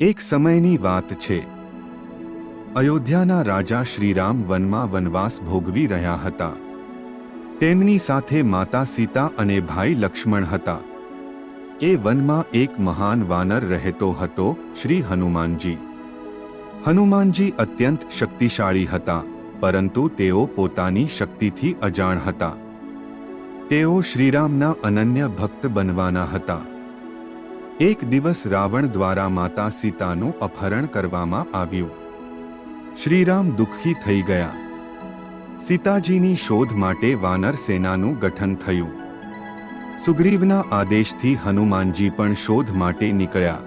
એક સમયની વાત છે. અયોધ્યાના રાજા શ્રીરામ વનમાં વનવાસ ભોગવી રહ્યા હતા. તેમની સાથે માતા સીતા અને ભાઈ લક્ષ્મણ હતા. એ વનમાં એક મહાન વાનર રહેતો હતો, શ્રી હનુમાનજી. હનુમાનજી અત્યંત શક્તિશાળી હતા, પરંતુ તેઓ પોતાની શક્તિથી અજાણ હતા. તેઓ શ્રીરામના અનન્ય ભક્ત બનવાના હતા. એક દિવસ રાવણ દ્વારા માતા સીતાનું અપહરણ કરવામાં આવ્યું. શ્રીરામ દુઃખી થઈ ગયા. સીતાજીની શોધ માટે વાનર સેનાનું ગઠન થયું. સુગ્રીવના આદેશથી હનુમાનજી પણ શોધ માટે નીકળ્યા.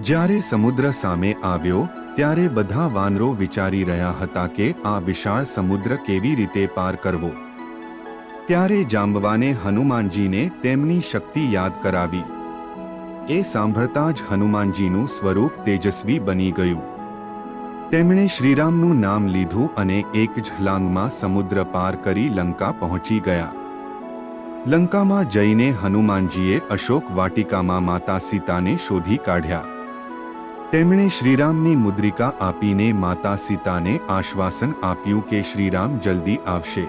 જ્યારે સમુદ્ર સામે આવ્યો, ત્યારે બધા વાનરો વિચારી રહ્યા હતા કે આ વિશાળ સમુદ્ર કેવી રીતે પાર કરવો. ત્યારે જાંબવાને હનુમાનજીને તેમની શક્તિ યાદ કરાવી. એ સાંભળતા જ હનુમાનજીનું સ્વરૂપ તેજસ્વી બની ગયું. તેમણે શ્રીરામનું નામ લીધું અને એક ઝલાંગમાં સમુદ્ર પાર કરી લંકા પહોંચી ગયા. લંકામાં જઈને હનુમાનજીએ અશોક વાટિકામાં માતા સીતાને શોધી કાઢ્યા. તેમણે શ્રીરામની મુદ્રિકા આપીને માતા સીતાને આશ્વાસન આપ્યું કે શ્રીરામ જલ્દી આવશે.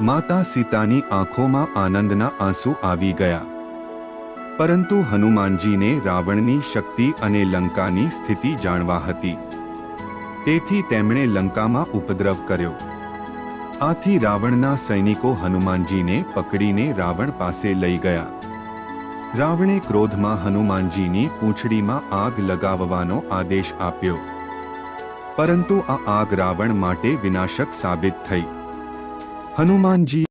માતા સીતાની આંખોમાં આનંદના આંસુ આવી ગયા. પરંતુ હનુમાનજીને રાવણની શક્તિ અને લંકાની સ્થિતિ જાણવા હતી. તેથી તેમણે લંકામાં ઉપદ્રવ કર્યો. આથી રાવણના સૈનિકો હનુમાનજીને પકડીને રાવણ પાસે લઈ ગયા. રાવણે ક્રોધમાં હનુમાનજીની પૂંછડીમાં આગ લગાવવાનો આદેશ આપ્યો. પરંતુ આ આગ રાવણ માટે વિનાશક સાબિત થઈ. હનુમાનજી